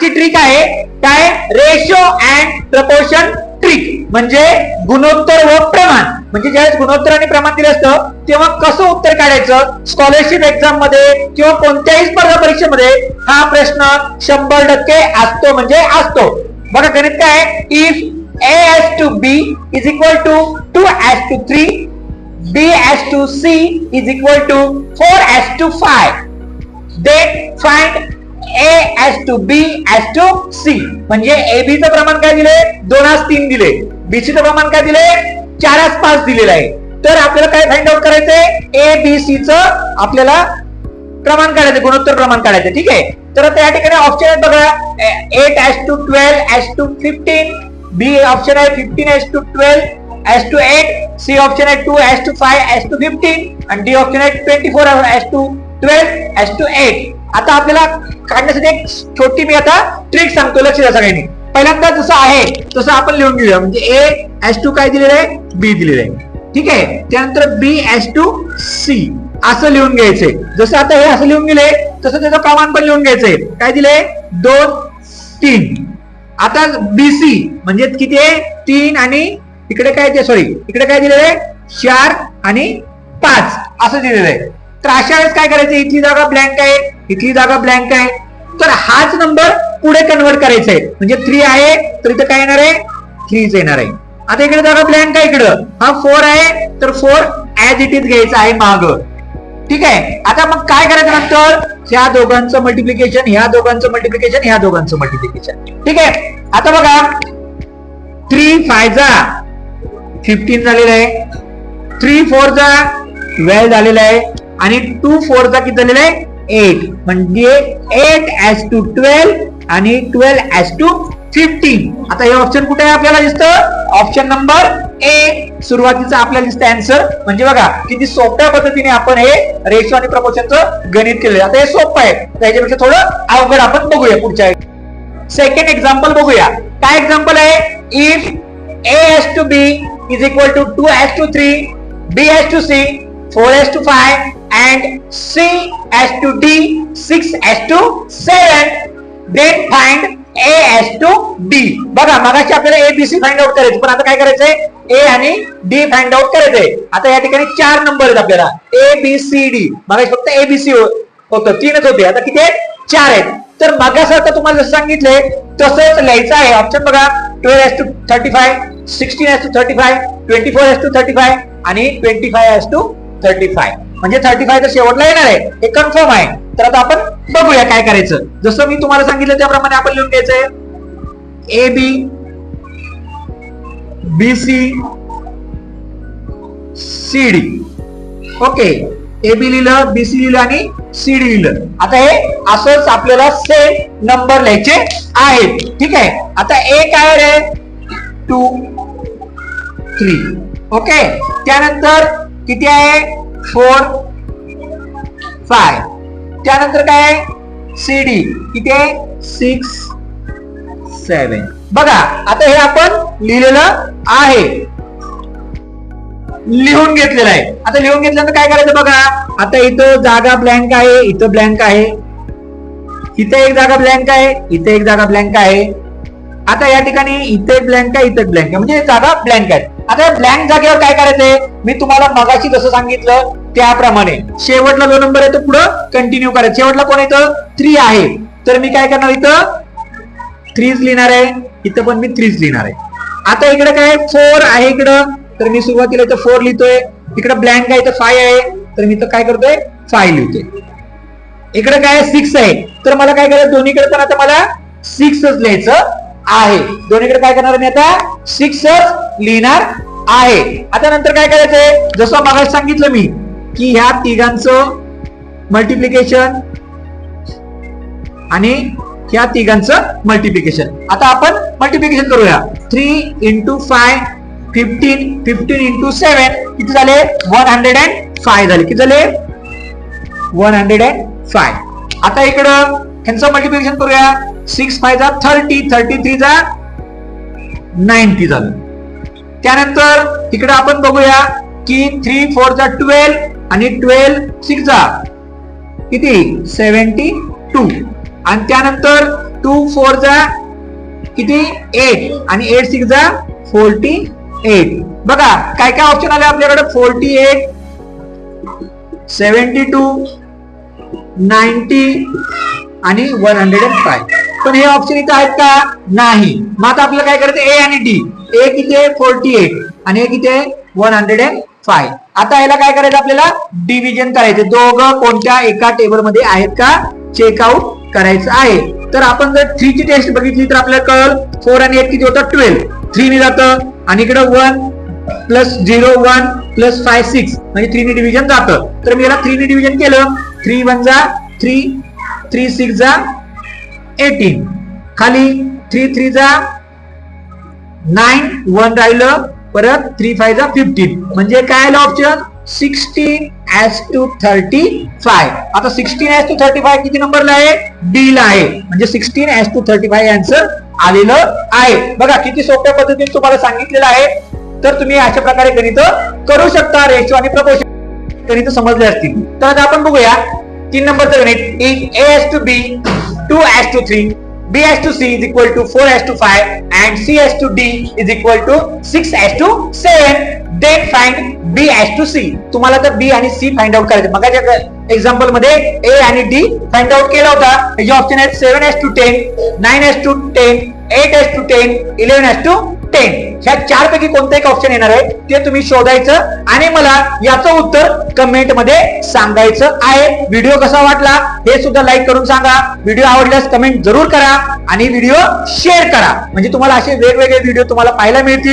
आजची ट्रिक आहे. काय? रेशो अँड प्रपोर्शन ट्रिक म्हणजे गुणोत्तर व प्रमाण. म्हणजे ज्यावेळेस गुणोत्तर आणि प्रमाण दिलं असतं तेव्हा कसं उत्तर काढायचं? स्कॉलरशिप एक्झाममध्ये किंवा कोणत्याही स्पर्धा परीक्षेमध्ये हा प्रश्न शंभर टक्के असतो म्हणजे असतो. बघा गणित काय if A is to B is equal to two is to three B is to C is equal to four is to five then find A is to B is to C म्हणजे A बी चं प्रमाण काय दिले दोन आज तीन दिले B C चं प्रमाण काय दिले चार आज पाच दिलेलं आहे तर आपल्याला काय फाइंड आउट करायचंय ए बी सी च आपल्याला प्रमाण काढायचं गुणोत्तर प्रमाण काढायचं ठीक आहे तर त्या ठिकाणी ऑप्शन आहेत बघा eight is to twelve is to fifteen B option आहे fifteen is to twelve is to eight C option आहे two is to five is to fifteen आणि डी ऑप्शन आहे twenty four is to twelve is to eight आता आपल्याला काढण्यासाठी एक छोटी मी आता ट्रिक सांगतो लक्ष द्या सगळ्यांनी. पहिल्यांदा जसं आहे तसं आपण लिहून घेऊया. म्हणजे ए एस टू काय दिलेलं आहे? बी दिलेलं आहे. ठीक आहे? त्यानंतर बी एस टू सी असं लिहून घ्यायचंय जसं आता हे असं लिहून गेले तसं त्याचं प्रमाण पण लिहून घ्यायचंय काय दिले दोन तीन. आता बीसी म्हणजे किती आहे? तीन आणि इकडे काय ते सॉरी इकडे काय दिलेलं आहे? चार आणि पाच. असं दिलेलं आहे. तर अशा वेळेस काय करायचं? इथली जागा ब्लँक आहे. इथली जागा ब्लँक आहे? तर हाच नंबर पुढे कन्वर्ट करायचा म्हणजे आहे म्हणजे थ्री आहे तर इथं काय येणार आहे? थ्रीच येणार आहे. आता इकडे जागा ब्लँक आहे इकडं. हा फोर आहे तर फोर ऍज इट इज घ्यायचा आहे माग. ठीक आहे? आता मग काय करायचं नंतर ह्या दोघांचं मल्टिप्लिकेशन ह्या दोघांचं मल्टिप्लिकेशन ह्या दोघांचं मल्टिप्लिकेशन ठीक आहे? आता बघा. थ्री फायजा फिफ्टीन झालेलं आहे. थ्री फोरचा ट्वेल्व झालेला आहे. आणि टू फोर चा किती झालेला आहे? एट म्हणजे एट एस टू ट्वेल्व आणि ट्वेल्व एस टू फिफ्टीन आता हे ऑप्शन कुठे आहे आपल्याला दिसतं? ऑप्शन नंबर ए सुरुवातीचा आपल्याला दिसतं आन्सर म्हणजे बघा किती सोप्या पद्धतीने आपण हे रेशो आणि प्रपोर्शनचं गणित केलं आता हे सोपं आहे. त्याच्यापेक्षा थोडं अवघड आपण बघूया पुढच्या सेकंड एक्झाम्पल बघूया. काय एक्झाम्पल आहे? If A is to B is equal to two is to three B is to C four is to five and C is to D six is to seven. Then find A is to D बघा मगाशी आपल्याला A B C find out करायचं पण आता काय करायचंय? ए आणि D find out करायचंय. आता या ठिकाणी चार नंबर आहेत आपल्याला. ए बी सी डी मगाशी फक्त ए बी सी होतं. तीनच होते. आता किती आहेत? चार आहेत. तर मागासारखं तुम्हाला जसं सांगितलंय तसंच लिहायचं आहे. ऑप्शन बघा twelve is to thirty five sixteen is to thirty five twenty four is to thirty five आणि twenty five is to thirty five म्हणजे थर्टी फाय तर शेवटला येणार आहे. हे कन्फर्म आहे. तर आता आपण बघूया काय करायचं. जसं मी तुम्हाला सांगितलं त्याप्रमाणे आपण लिहून घ्यायचंय. A B B C C D okay A B लिहिलं बी सी लिहिलं आणि सी डी लिहिलं. आता हे असंच आपल्याला सेम नंबर लिहायचे आहेत. ठीक आहे? आता ए काय रे टू थ्री ओके त्यानंतर किती आहे? Four five. त्यानंतर काय आहे? सी डी किती आहे? सिक्स सेवन बघा आता हे आपण लिहिलेलं आहे. लिहून घेतलेलं आहे. आता लिहून घेतल्यानंतर काय करायचं बघा? आता इथं जागा ब्लँक आहे इथं ब्लँक आहे. इथे एक जागा ब्लँक आहे इथे एक जागा ब्लँक आहे. आता या ठिकाणी इथे ब्लँक आहे इथे ब्लँक आहे. म्हणजे जागा ब्लँक आहे आता ब्लँक जागेवर काय करायचंय? मी तुम्हाला मगाशी जसं सांगितलं त्याप्रमाणे. शेवटला जो नंबर आहे तो पुढं कंटिन्यू करायचं. शेवटला कोण येतं थ्री आहे. तर मी काय करणार इथं? थ्रीज लिहिणार आहे. इथं पण मी थ्रीज लिहिणार आहे. आता इकडे काय? फोर आहे इकडं. तर मी सुरुवातीला इथं फोर लिहितोय. इकडे ब्लँक आहे इथं फाय आहे. तर मी इथं काय करतोय? फाय लिहितोय. इकडे काय? सिक्स आहे. तर मला काय करायचं? दोन्हीकडे पण आता मला सिक्सच लिहायचं. आहे. दोन्हीकडे काय करणार मी आता? सिक्सच लिहिणार आहे. आता नंतर काय करायचंय? जसं मला सांगितलं मी की ह्या तिघांचं मल्टिप्लिकेशन आणि ह्या तिघांचं मल्टिप्लिकेशन आता आपण मल्टिप्लिकेशन करूया. Three into five fifteen fifteen into seven किती झाले? वन हंड्रेड अँड फाय झाले. किती झाले? वन हंड्रेड अँड फाय आता इकडं ह्यांचं मल्टिप्लिकेशन करूया. सिक्स फाय जा थर्टी थर्टी थ्री जा नाईन्टी झालं. त्यानंतर तिकडे आपण बघूया की थ्री फोर जा ट्वेल्व आणि ट्वेल्व सिक्स जा किती? सेव्हन्टी टू आणि त्यानंतर टू टू फोर जा किती? एट आणि एट सिक्स जा फोर्टी एट बघा काय काय ऑप्शन आले आपल्याकडे? Forty eight seventy two ninety आणि वन हंड्रेड अँड फाय पण हे ऑप्शन इथं आहेत का? नाही. मग आता आपल्याला काय करायचं? ए आणि डी ए किती आहे? फोर्टी एट आणि ए किती आहे? वन हंड्रेड अँड फाय आता याला काय करायचं आपल्याला? डिव्हिजन करायचं. दोघं कोणत्या एका टेबलमध्ये आहेत का? चेकआउट करायचं आहे. तर आपण जर थ्रीची टेस्ट बघितली तर आपल्याला कळल फोर आणि एट किती होतं? ट्वेल्व थ्रीने जातं. आणि इकडं one plus zero one plus five six म्हणजे थ्रीने डिव्हिजन जातं. तर मी याला थ्रीने डिव्हिजन केलं. थ्री वन जा थ्री थ्री सिक्स जा एटीन खाली थ्री थ्री जा नाईन वन राहिलं परत थ्री फाय जा फिफ्टीन म्हणजे काय आलं option sixteen is to thirty five आता sixteen is to thirty five किती नंबरला आहे? डी ला आहे. म्हणजे sixteen is to thirty five answer आलेलं आहे. बघा किती सोप्या पद्धतीने तुम्हाला सांगितलेलं आहे. तर तुम्ही अशा प्रकारे गणित करू शकता. रेशो आणि प्रपोशन गणित समजले असतील. तर आता आपण बघूया. तीन नंबर चे unit is A is to B two is to three B is to C is equal to four is to five and C is to D is equal to six is to seven then find B is to C तुम्हाला तर बी आणि C find out करायचं मगाच्या एक्झाम्पलमध्ये ए आणि D find out केला होता हे option आहेत seven is to ten nine is to ten eight is to ten eleven is to ten ह्या चार पैकी कोणतं एक ऑप्शन येणार आहे ते तुम्ही शोधायचं आणि मला याचं उत्तर कमेंटमध्ये सांगायचं आहे. व्हिडिओ कसा वाटला हे सुद्धा लाईक करून सांगा. व्हिडिओ आवडल्यास कमेंट जरूर करा आणि व्हिडिओ शेअर करा. म्हणजे तुम्हाला असे वेगवेगळे व्हिडिओ तुम्हाला पाहायला मिळतील.